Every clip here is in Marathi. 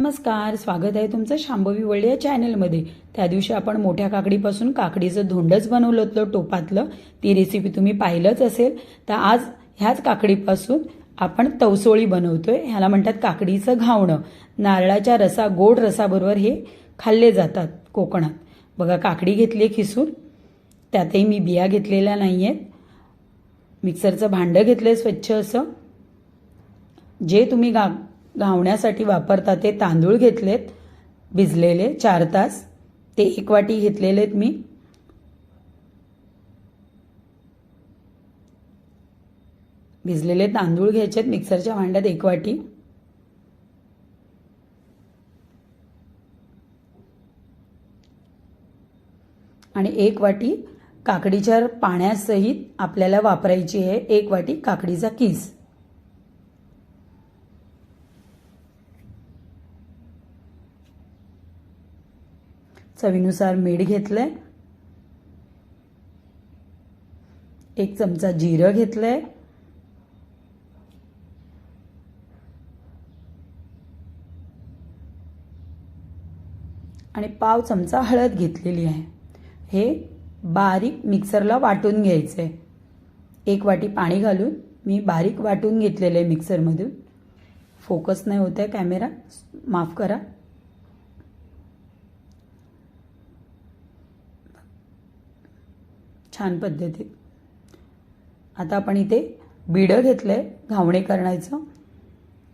नमस्कार स्वागत आहे तुमचं शांभवी वळी या चॅनलमध्ये. त्या दिवशी आपण मोठ्या काकडीपासून काकडीचं धोंडच बनवलं होतं टोपातलं. ती रेसिपी तुम्ही पाहिलंच असेल. तर आज ह्याच काकडीपासून आपण तवसोळी बनवतोय. ह्याला म्हणतात काकडीचं घावणं. नारळाच्या रसा गोड रसाबरोबर हे खाल्ले जातात कोकणात. बघा काकडी घेतली आहे खिसून. त्यातही मी बिया घेतलेल्या नाही आहेत मिक्सरचं भांडं घेतलं आहे स्वच्छ असं. जे तुम्ही गा घावण्यासाठी वापरता ते तांदूळ घेतलेत भिजलेले चार तास. ते एक वाटी घेतलेले आहेत मी. भिजलेले तांदूळ घ्यायचेत मिक्सरच्या भांड्यात एक वाटी. आणि एक वाटी काकडीच्या पाण्यासहित आपल्याला वापरायची आहे. एक वाटी काकडीचा किस. चवीनुसार मीठ घेतलं आहे एक चमचा जिरं घेतलं आहे आणि पाव चमचा हळद घेतलेली आहे. हे बारीक मिक्सरला वाटून घ्यायचं आहे एक वाटी पाणी घालून मी बारीक वाटून घेतलेलं आहे मिक्सरमधून. फोकस नाही होत आहे कॅमेरा. माफ करा. छान पद्धतीत. आता आपण इथे बिडं घेतलं आहे घावणे करण्याचं.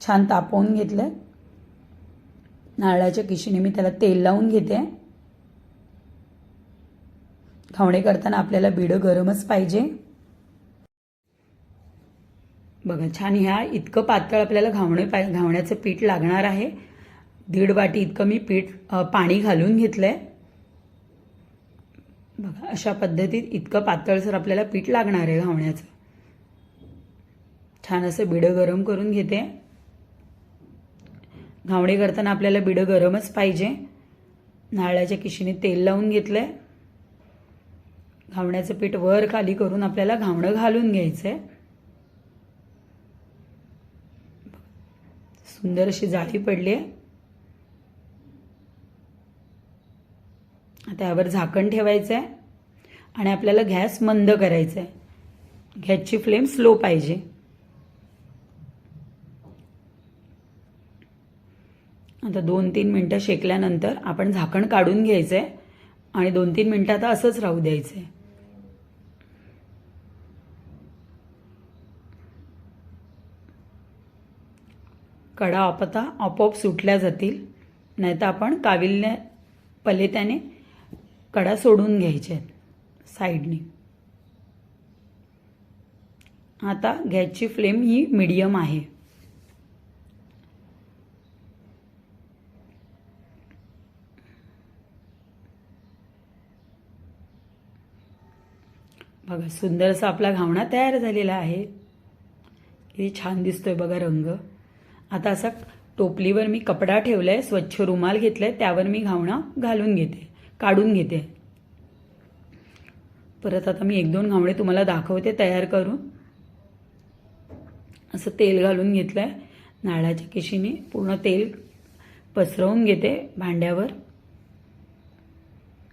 छान तापवून घेतलं आहे नारळाच्या किशीने मी त्याला तेल लावून घेते. घावणे करताना आपल्याला बिडं गरमच पाहिजे. बघा छान ह्या इतकं पातळ आपल्याला घावणे पाय घावण्याचं पीठ लागणार आहे. दीड वाटी इतकं मी पीठ पाणी घालून घेतलं आहे बघा अशा पद्धतीत इतकं पातळसर आपल्याला पीठ लागणार आहे घावण्याचं. छान असं बिडं गरम करून घेते. घावणे करताना आपल्याला बिडं गरमच पाहिजे. नारळाच्या किशीने तेल लावून घेतलं आहे घावण्याचं पीठ वर खाली करून आपल्याला घावणं घालून घ्यायचं आहे सुंदर अशी जाळी पडली आहे त्यावर झाकण ठेवायचं आहे आणि आपल्याला गॅस मंद करायचा आहे गॅसची फ्लेम स्लो पाहिजे. आता दोन तीन मिनटं शेकल्यानंतर आपण झाकण काढून घ्यायचं आहे आणि दोन तीन मिनटं आता असंच राहू द्यायचं आहे कडा आपता आपोआप सुटल्या जातील नाहीतर आपण काविलने पलेत्याने कडा सोडून घ्यायच्या आहेत साईडने. आता गॅसची फ्लेम ही मीडियम आहे. बघा सुंदरसा आपला घावणा तयार झालेला आहे. किती छान दिसतोय बघा रंग. आता असा टोपलीवर मी कपडा ठेवलाय स्वच्छ रुमाल घेतलाय त्यावर मी घावणा घालून घेते. काढून घेते. परत आता मी एक दोन घावणे तुम्हाला दाखवते तयार करून असं तेल घालून घेतलंय नारळाच्या केशीने पूर्ण तेल पसरवून घेते भांड्यावर.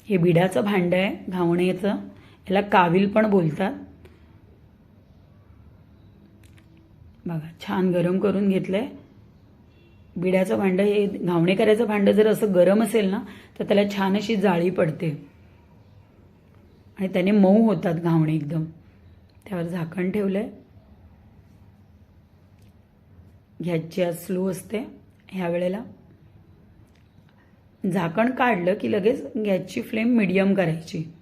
हे बिडाचं भांडं आहे घावण्याचं. याला काविल पण बोलतात. बघा छान गरम करून घेतलंय. बिड्याचं भांडं हे घावणेकऱ्याचं करायचं भांडं जर असं गरम असेल ना तर त्याला छान अशी जाळी पडते. आणि त्याने मऊ होतात घावणे एकदम. त्यावर झाकण ठेवलंय. गॅसची आज स्लो असते ह्या वेळेला. झाकण काढलं की लगेच गॅसची फ्लेम मिडियम करायची.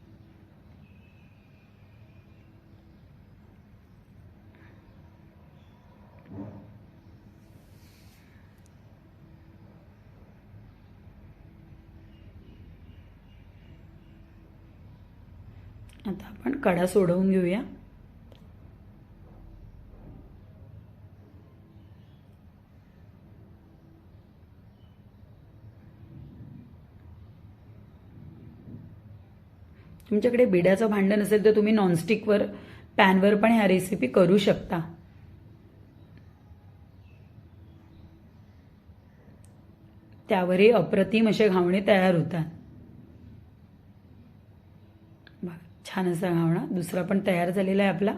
आता आपण कडा सोडवून घेऊया. तुमच्याकडे बिड्याचं भांडं नसेल तर तुम्ही नॉनस्टिकवर पॅनवर पण ह्या रेसिपी करू शकता. त्यावरही अप्रतिम असे घावणे तयार होतात बघा, छान असा घावणा दुसरा पण तयार झालेला आहे आपला.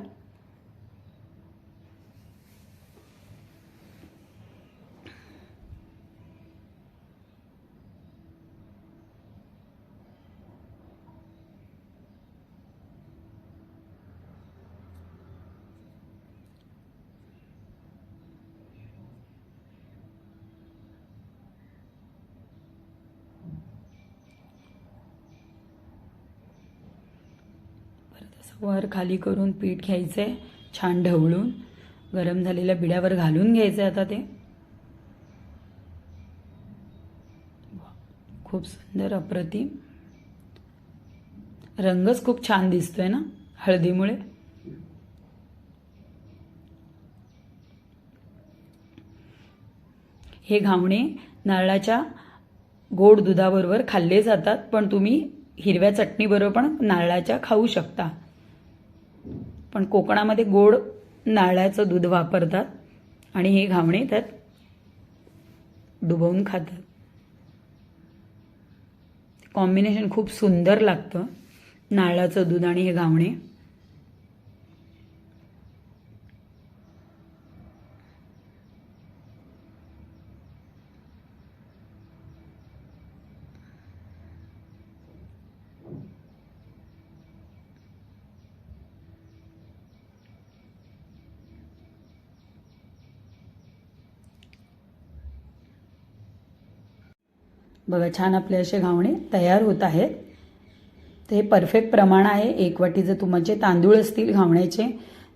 वर खाली करून पीठ घ्यायचं आहे छान ढवळून. गरम झालेल्या बिड्यावर घालून घ्यायचं आहे आता ते. खूप सुंदर अप्रतिम. रंगच खूप छान दिसतोय ना हळदीमुळे? हे घावणे नारळाच्या गोड दुधाबरोबर खाल्ले जातात पण तुम्ही हिरव्या चटणीबरोबर पण नारळाच्या खाऊ शकता. पण कोकणामध्ये गोड नाळ्याचं दूध वापरतात आणि हे घावणे त्यात डुबवून खातात. कॉम्बिनेशन खूप सुंदर लागतं नाळाचं दूध आणि हे घावणे. बघा छान आपले असे घावणे तयार होत आहेत. ते परफेक्ट प्रमाण आहे. एक वाटी जर तुमचे तांदूळ असतील घावण्याचे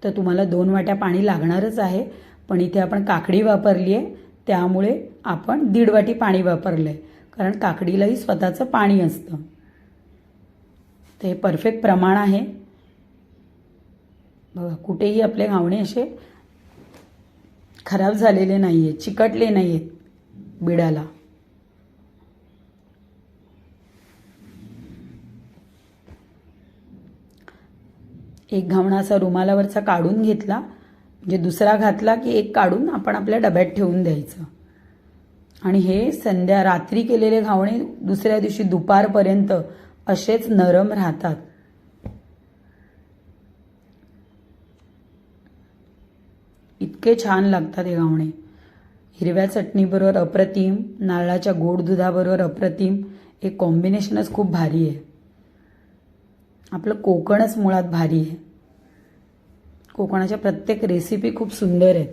तर तुम्हाला दोन वाट्या पाणी लागणारच आहे. पण इथे आपण काकडी वापरली आहे. त्यामुळे आपण दीड वाटी पाणी वापरलं आहे कारण काकडीलाही स्वतःचं पाणी असतं. ते परफेक्ट प्रमाण आहे. बघा कुठेही आपले घावणे असे खराब झालेले नाही आहेत चिकटले नाही आहेत बिडाला. एक घावणा असा रुमालावरचा काढून घेतला म्हणजे दुसरा घातला की एक काढून आपण आपल्या डब्यात ठेवून द्यायचं. आणि हे संध्या रात्री केलेले घावणे दुसऱ्या दिवशी दुपारपर्यंत असेच नरम राहतात. इतके छान लागतात हे घावणे. हिरव्या चटणीबरोबर अप्रतिम नारळाच्या गोड दुधाबरोबर अप्रतिम एक कॉम्बिनेशनच खूप भारी आहे. आपलं कोकणच मुळात भारी आहे. कोकणाच्या प्रत्येक रेसिपी खूप सुंदर आहेत.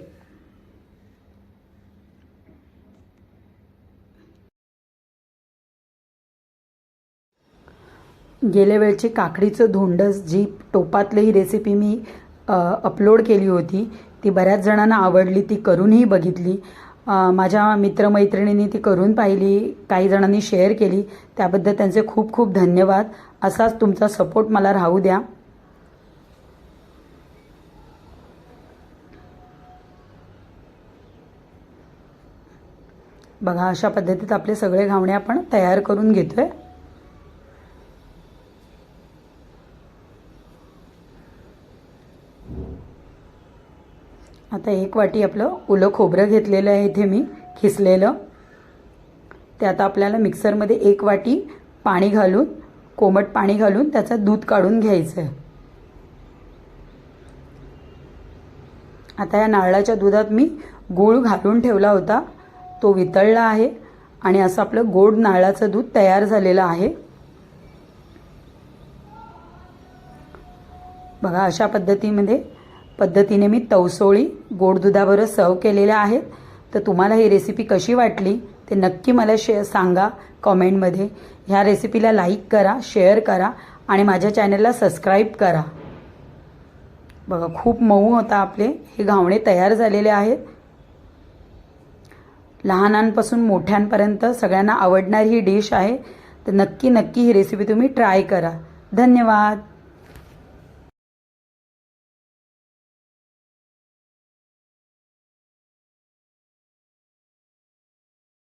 गेल्या वेळची काकडीचं धोंडस जी टोपातली ही रेसिपी मी अपलोड केली होती ती बऱ्याच जणांना आवडली ती करूनही बघितली. माझ्या मित्रमैत्रिणींनी ती करून पाहिली काही जणांनी शेअर केली. त्याबद्दल त्यांचे खूप खूप धन्यवाद. असाच तुमचा सपोर्ट मला राहू द्या. बघा अशा पद्धतीत आपले सगळे घावणे आपण तयार करून घेतोय. आता एक वाटी आपलं ओलं खोबरं घेतलेलं आहे इथे मी खिसलेलं. ते आता आपल्याला मिक्सरमध्ये एक वाटी पाणी घालून कोमट पाणी घालून त्याचं दूध काढून घ्यायचं आहे आता या नारळाच्या दुधात मी गूळ घालून ठेवला होता. तो वितळला आहे आणि असं आपलं गोड नारळाचं दूध तयार झालेलं आहे. बघा अशा पद्धतीमध्ये पद्धतीने मी तवसोळी गोड दुधाबरोबर सर्व केलेल्या आहेत. तर तुम्हाला ही रेसिपी कशी वाटली? ते नक्की मला शे सांगा कॉमेंटमध्ये ह्या रेसिपीला लाईक करा शेअर करा आणि माझ्या चॅनलला सबस्क्राईब करा. बघा खूप मऊ होता आपले हे घावणे तयार झालेले आहेत. लहानांपासून मोठ्यांपर्यंत सगळ्यांना आवडणारी ही डिश आहे. तर नक्की नक्की ही रेसिपी तुम्ही ट्राय करा. धन्यवाद.